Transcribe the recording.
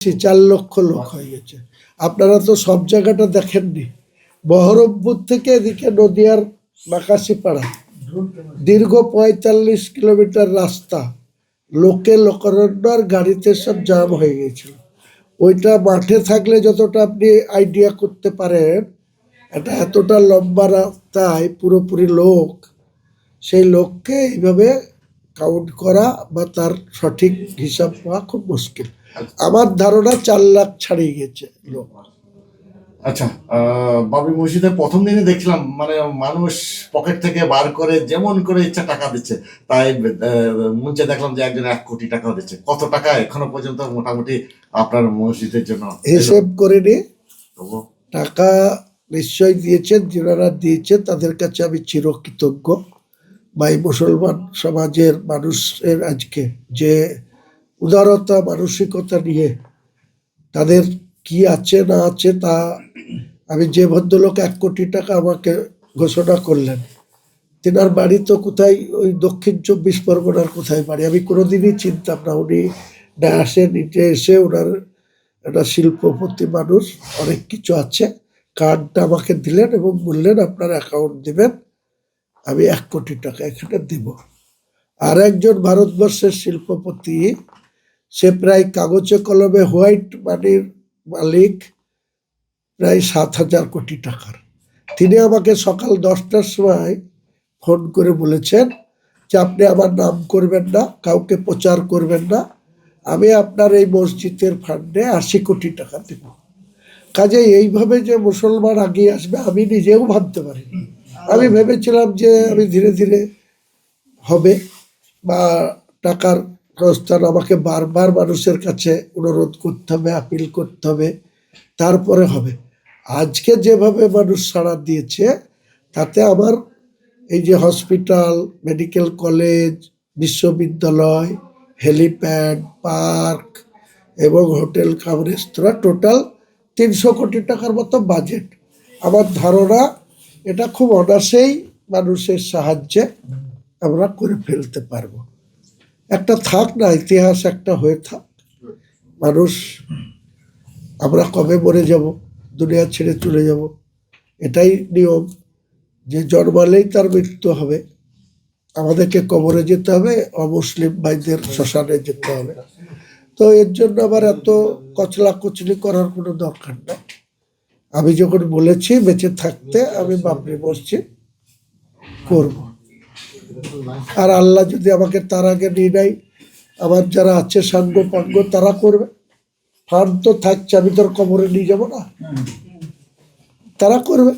চার লক্ষ লোক হয়ে গেছে। আপনারা তো সব জায়গাটা দেখেননি। বহরমপুর থেকে এদিকে নদিয়ার নাকাশিপাড়া দীর্ঘ পঁয়তাল্লিশ কিলোমিটার রাস্তা। লোকে লোকারণ্য আর গাড়িতে সব জাম হয়ে গেছিল। ওইটা মাঠে থাকলে যতটা আপনি আইডিয়া করতে পারেন, এটা এতটা লম্বা রাস্তায় পুরোপুরি লোক, সেই লোককে এইভাবে কাউন্ট করা বা তার সঠিক হিসাব পাওয়া খুব মুশকিল। আমার ধারণা চার লাখ ছাড়িয়ে গেছে লোক। আচ্ছা বাবরি মসজিদের প্রথম দিনে দেখছিলাম মানে মানুষ পকেট থেকে বার করে যেমন করে ইচ্ছা টাকা দিচ্ছে তাই মঞ্চে দেখলাম যে একজন এক কোটি টাকা দিচ্ছে। কত টাকা এখনও পর্যন্ত মোটামুটি আপনার মসজিদের জন্য? হিসেব করে তবু টাকা নিশ্চয় দিয়েছেন যারা দিয়েছে তাদের কাছে আমি চিরকৃতজ্ঞ। বা এই মুসলমান সমাজের মানুষের আজকে যে উদারতা, মানসিকতা নিয়ে তাদের কি আছে, না আছে তা আমি যে ভদ্রলোক এক কোটি টাকা আমাকে ঘোষণা করলেন, তেনার বাড়ি তো কোথায়, ওই দক্ষিণ চব্বিশ পরগনার কোথায় বাড়ি? আমি কোনোদিনই চিনতাম না, উনি না আসে নিচে এসে ওনার একটা শিল্পপতি মানুষ, অনেক কিছু আছে। কার্ডটা আমাকে দিলেন এবং বললেন, আপনার অ্যাকাউন্ট দিবেন। আমি এক কোটি টাকা এখানে দেব। আর একজন ভারতবর্ষের শিল্পপতি, সে প্রায় কাগজে কলমে হোয়াইট মানির মালিক, প্রায় সাত হাজার কোটি টাকার। তিনি আমাকে সকাল দশটার সময় ফোন করে বলেছেন যে, আপনি আমার নাম করবেন না, কাউকে প্রচার করবেন না। আমি আপনার এই মসজিদের ফান্ডে আশি কোটি টাকা দেব। কাজে এইভাবে যে মুসলমান আগিয়ে আসবে, আমি নিজেও ভাবতে পারিনি। আমি ভেবেছিলাম যে আমি ধীরে ধীরে হবে, বা টাকার প্রস্থান আমাকে বারবার মানুষের কাছে অনুরোধ করতে হবে আপিল করতে হবে, তারপরে হবে। আজকে যেভাবে মানুষ সাড়া দিয়েছে, তাতে আমার এই যে হসপিটাল মেডিকেল কলেজ বিশ্ববিদ্যালয় হেলিপ্যাড পার্ক এবং হোটেল কাম রেস্তোরাঁ টোটাল তিনশো কোটি টাকার মতো বাজেট আমার ধারণা এটা খুব অনাসেই মানুষের সাহায্যে আমরা করে ফেলতে পারব। একটা থাক না, ইতিহাস একটা হয়ে থাক। মানুষ, আমরা কবে মরে যাব? দুনিয়া ছেড়ে চলে যাব? এটাই নিয়ম। যে জন্মালেই তার মৃত্যু হবে। আমাদেরকে কবরে যেতে হবে, অমুসলিম ভাইদের শ্মশানে যেতে হবে। তো এর জন্য আবার এত কচলা কচলি করার কোনো দরকার নেই। আমি যখন বলেছি বেঁচে থাকতে আমি বাপরে বসছি, করব। আর আল্লাহ যদি আমাকে তার আগে নিয়ে নেয়, আমার যারা আছে সাঙ্গ পাঙ্গ, তারা করবে। ফান্ড তো থাকছে, আমি তোর কবরে নিয়ে যাব না। তারা করবে।